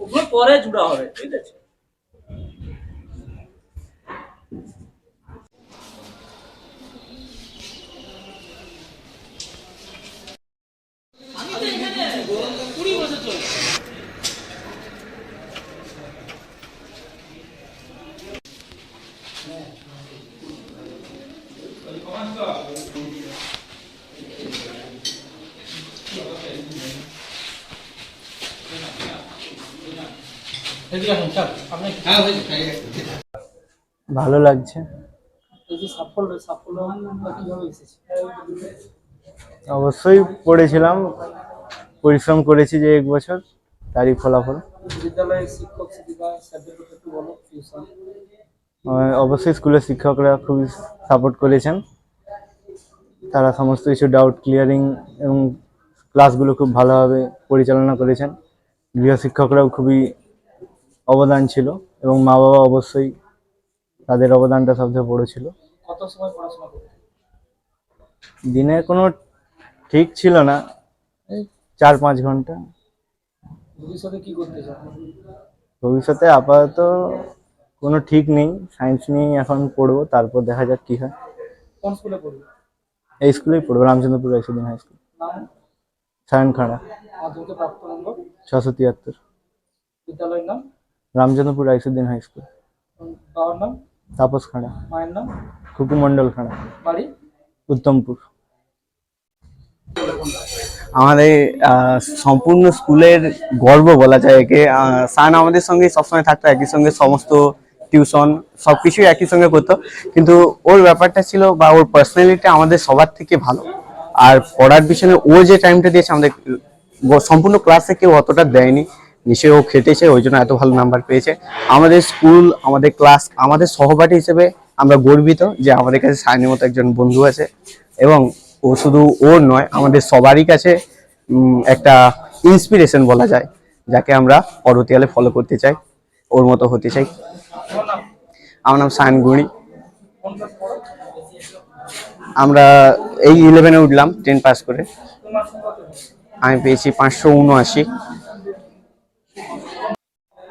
ওগুলো পরে জুড়া হবে ঠিক আছে? কুড়ি বছর চলে কুড়ি বছর স্যার ভালো লাগছে। অবশ্যই পড়েছিলাম। পরিশ্রম করেছি যে এক বছর তারই ফলাফল। অবশ্যই স্কুলের শিক্ষকরা খুবই সাপোর্ট করেছেন। তারা সমস্ত কিছু ডাউট ক্লিয়ারিং এবং ক্লাসগুলো খুব ভালোভাবে পরিচালনা করেছেন। গৃহ শিক্ষকরাও খুবই অবদান ছিল এবং মা বাবা অবশ্যই তাদের অবদানটা সবচেয়ে বড় ছিল। কত সময় পড়াশোনা দিনের কোনো ঠিক ছিল না। চার পাঁচ ঘণ্টা। ভবিষ্যতে কি করতে চাও ভবিষ্যতে আপাতত কোনো ঠিক নেই। সায়েন্স নিয়েই এখন পড়ব তারপর দেখা যাক কি হয়। কোন স্কুলে পড়বে? এই স্কুলেই পড়ব রামচন্দ্রপুর রাইসুদ্দিন হাই স্কুল। নাম? সায়ন খাড়া মাধ্যমিকে প্রাপ্ত নম্বর? ছশো তিয়াত্তর। বিদ্যালয়ের নাম? Ramchandrapur Raisuddin high school. বাবার নাম? তাপস খাড়া। মায়ের নাম? খুকু মণ্ডল খাড়া। বাড়ি? উত্তমপুর। আমাদের সম্পূর্ণ স্কুলের গর্ব বলা যায় একে। সান আমাদের সঙ্গে সবসময় থাকতো একই সঙ্গে সমস্ত টিউশন সবকিছুই একই সঙ্গে করতো। কিন্তু ওর ব্যাপারটা ছিল বা ওর পার্সোনালিটি আমাদের সবার থেকে ভালো। আর পড়ার পিছনে ও যে টাইমটা দিয়েছে আমাদের সম্পূর্ণ ক্লাসে কেউ অতটা দেয়নি। নিশ্চয়ই ও খেটেছে, ওই জন্য এত ভালো নাম্বার পেয়েছে। আমাদের স্কুল আমাদের ক্লাস আমাদের সহপাঠী হিসেবে আমরা গর্বিত যে আমাদের কাছে সায়নের মতো একজন বন্ধু আছে এবং ও শুধু ওর নয়, আমাদের সবারই কাছে একটা ইন্সপিরেশন বলা যায়, যাকে আমরা পরবর্তীকালে ফলো করতে চাই, ওর মতো হতে চাই। আমার নাম সায়ন গুড়ি। আমরা এই ইলেভেনে উঠলাম টেন পাস করে। আমি পেয়েছি পাঁচশো উনআশি।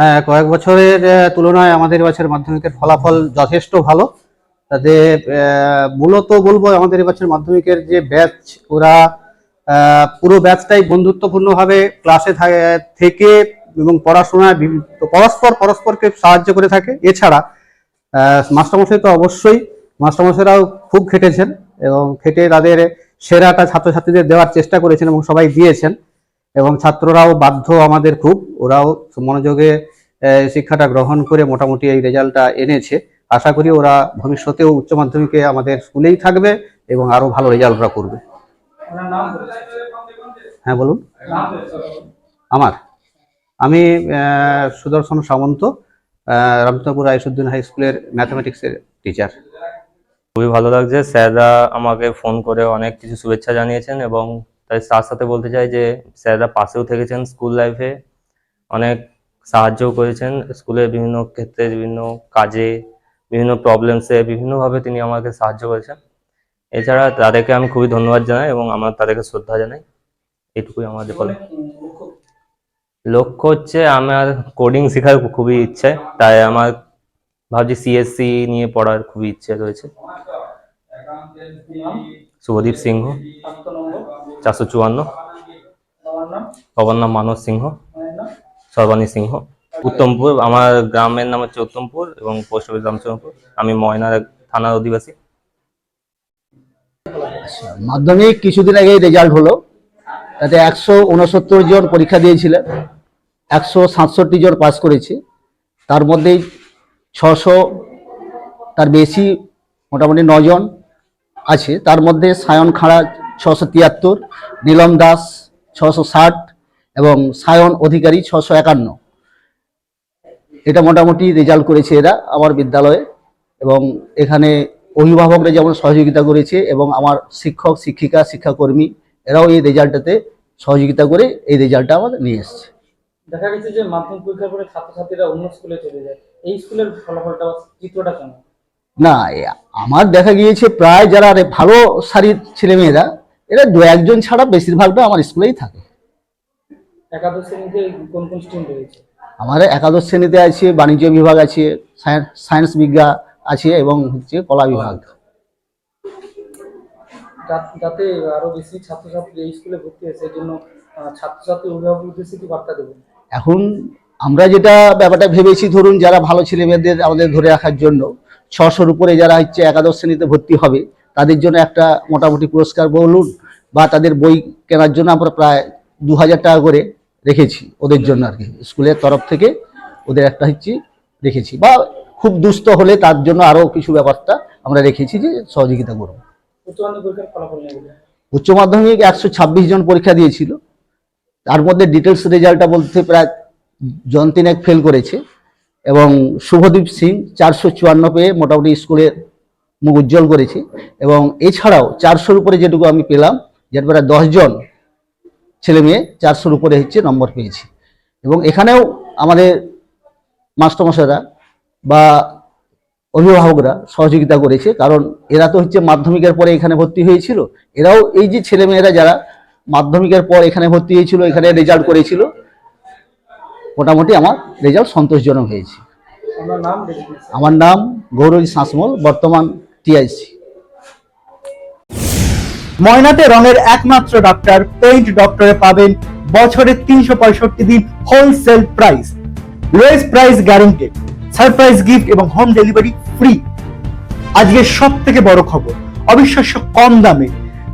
হ্যাঁ কয়েক বছরের তুলনায় আমাদের এবছর মাধ্যমিকের ফলাফল যথেষ্ট ভালো। তাতে মূলত বলব আমাদের এবছর মাধ্যমিকের যে ব্যাচ, ওরা পুরো ব্যাচটাই বন্ধুত্বপূর্ণভাবে ক্লাসে থেকে এবং পড়াশোনায় পরস্পর পরস্পরকে সাহায্য করে থাকে। এছাড়া মাস্টারমশাই তো অবশ্যই, মাস্টারমশাইরাও খুব খেটেছেন এবং খেটে তাদের সেরাটা ছাত্রছাত্রীদের দেওয়ার চেষ্টা করেছেন এবং সবাই দিয়েছেন। এবং ছাত্ররাও বাধ্য আমাদের খুব। ওরাও মনোযোগে শিক্ষাটা গ্রহণ করে মোটামুটি এই রেজাল্টটা এনেছে। আশা করি ওরা ভবিষ্যতেও উচ্চ মাধ্যমিকে আমাদের স্কুলেই থাকবে এবং আরও ভালো রেজাল্ট ওরা করবে। হ্যাঁ বলুন। আমার? আমি সুদর্শন সামন্ত রামচন্দ্রপুর আইসুদ্দিন হাই স্কুলের ম্যাথামেটিক্সের টিচার। খুবই ভালো লাগছে। স্যাররা আমাকে ফোন করে অনেক কিছু শুভেচ্ছা জানিয়েছেন এবং তাই তার সাথে বলতে চাই যে স্যাররা পাশেও থেকেছেন স্কুল লাইফে, অনেক সাহায্যও করেছেন স্কুলের বিভিন্ন ক্ষেত্রে, বিভিন্ন কাজে, বিভিন্ন প্রবলেমসে বিভিন্নভাবে তিনি আমাকে সাহায্য করেছেন। এছাড়া তাদেরকে আমি খুবই ধন্যবাদ জানাই এবং আমার তাদেরকে শ্রদ্ধা জানাই। এটুকুই আমাদের বলে লক্ষ্য হচ্ছে আমার কোডিং শেখার খুবই ইচ্ছে, তাই আমার ভাবছি সিএসসি নিয়ে পড়ার খুবই ইচ্ছে রয়েছে। শুভদীপ সিংহ, চারশো চুয়ান্ন। বাবার নাম মানস সিংহ, সর্বাণী সিংহ। উত্তমপুর, আমার গ্রামের নাম হচ্ছে উত্তমপুর এবং পোস্ট অফিস রামচন্দ্রপুর। আমি ময়নার থানার অধিবাসী। মাধ্যমিক কিছুদিন আগেই রেজাল্ট হলো। তাতে একশো উনসত্তর জন পরীক্ষা দিয়েছিলেন একশো সাতষট্টি জন পাস করেছে। তার মধ্যেই ছশো, তার বেশি মোটামুটি নজন আছে। তার মধ্যে সায়ন খাড়া ছশো তিয়াত্তর, নীলম দাস ছশো ষাট এবং সায়ন অধিকারী ছশো একান্ন। এটা মোটামুটি রেজাল্ট করেছে এরা আমার বিদ্যালয়ে এবং এখানে অভিভাবকরা যেমন সহযোগিতা করেছে এবং আমার শিক্ষক, শিক্ষিকা, শিক্ষাকর্মী এরাও এই রেজাল্টটাতে সহযোগিতা করে এই রেজাল্টটা আমাদের নিয়ে এসছে। দেখা গেছে যে মাধ্যমিক পরীক্ষার পরে ছাত্রছাত্রীরা অন্য স্কুলে চলে যায়। এই স্কুলের ফলাফলটা, চিত্রটা কেমন? না আমার দেখা গিয়েছে প্রায় যারা ভালো সারির ছেলেমেয়েরা এরা দু একজন ছাড়া বেশিরভাগটা আমার স্কুলেই থাকে। একাদশ শ্রেণীতে কোন কোন স্ট্রিম রয়েছে? আমাদের একাদশ শ্রেণীতে আছে বাণিজ্য বিভাগ আছে সায়েন্স বিজ্ঞান আছে এবং হচ্ছে কলা বিভাগ। যাতে আরও বেশি ছাত্রছাত্রী এই স্কুলে ভর্তি জন্য ছাত্রছাত্রী অভিভাবক উদ্দেশ্যে কি বার্তা দেবেন এখন আমরা যেটা ব্যাপারটা ভেবেছি ধরুন যারা ভালো ছেলে মেয়েদের আমাদের ধরে রাখার জন্য ছশোর উপরে যারা হচ্ছে একাদশ শ্রেণীতে ভর্তি হবে তাদের জন্য একটা মোটামুটি পুরস্কার বলুন বা তাদের বই কেনার জন্য আমরা প্রায় দু হাজার টাকা করে রেখেছি ওদের জন্য আর কি। স্কুলের তরফ থেকে ওদের একটা হচ্ছে রেখেছি বা খুব দুস্থ হলে তার জন্য আরও কিছু ব্যাপারটা আমরা রেখেছি যে সহযোগিতা করব। উচ্চ মাধ্যমিক একশো ছাব্বিশ জন পরীক্ষা দিয়েছিল। তার মধ্যে ডিটেলস রেজাল্টটা বলতে প্রায় জন তিনেক ফেল করেছে। এবং শুভদীপ সিং চারশো চুয়ান্ন পেয়ে মোটামুটি স্কুলে মুখ উজ্জ্বল করেছে। এবং এছাড়াও চারশোর উপরে যেটুকু আমি পেলাম, যেটা প্রায় দশজন ছেলে মেয়ে চারশোর উপরে হচ্ছে নম্বর পেয়েছে। এবং এখানেও আমাদের মাস্টারমশাইরা বা অভিভাবকরা সহযোগিতা করেছে, কারণ এরা তো হচ্ছে মাধ্যমিকের পরে এখানে ভর্তি হয়েছিল। এরাও এই যে ছেলেমেয়েরা যারা মাধ্যমিকের পর এখানে ভর্তি হয়েছিল, এখানে রেজাল্ট করেছিল মোটামুটি আমার রেজাল্ট সন্তোষজনক হয়েছে। আমার নাম গৌরী শাসমল বর্তমান টিআইসি। ময়নাতে রঙের একমাত্র ডাক্তার পেইন্ট ডক্টরে পাবেন বছরে তিনশো পঁয়ষট্টি দিন wholesale price lowest price guaranteed surprise gift এবং হোম ডেলিভারি ফ্রি আজকের সব থেকে বড় খবর অবিশ্বাস্য কম দামে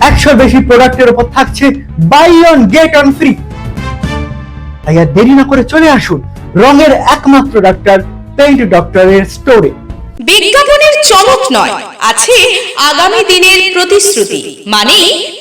একশোর বেশি প্রোডাক্টের উপর থাকছে buy one get one free তাই আর দেরি না করে চলে আসুন রঙের একমাত্র ডাক্তার পেইন্ট ডক্টরের স্টোরে বিজ্ঞাপনের চমক নয়, আছে আগামী দিনের প্রতিশ্রুতি মানে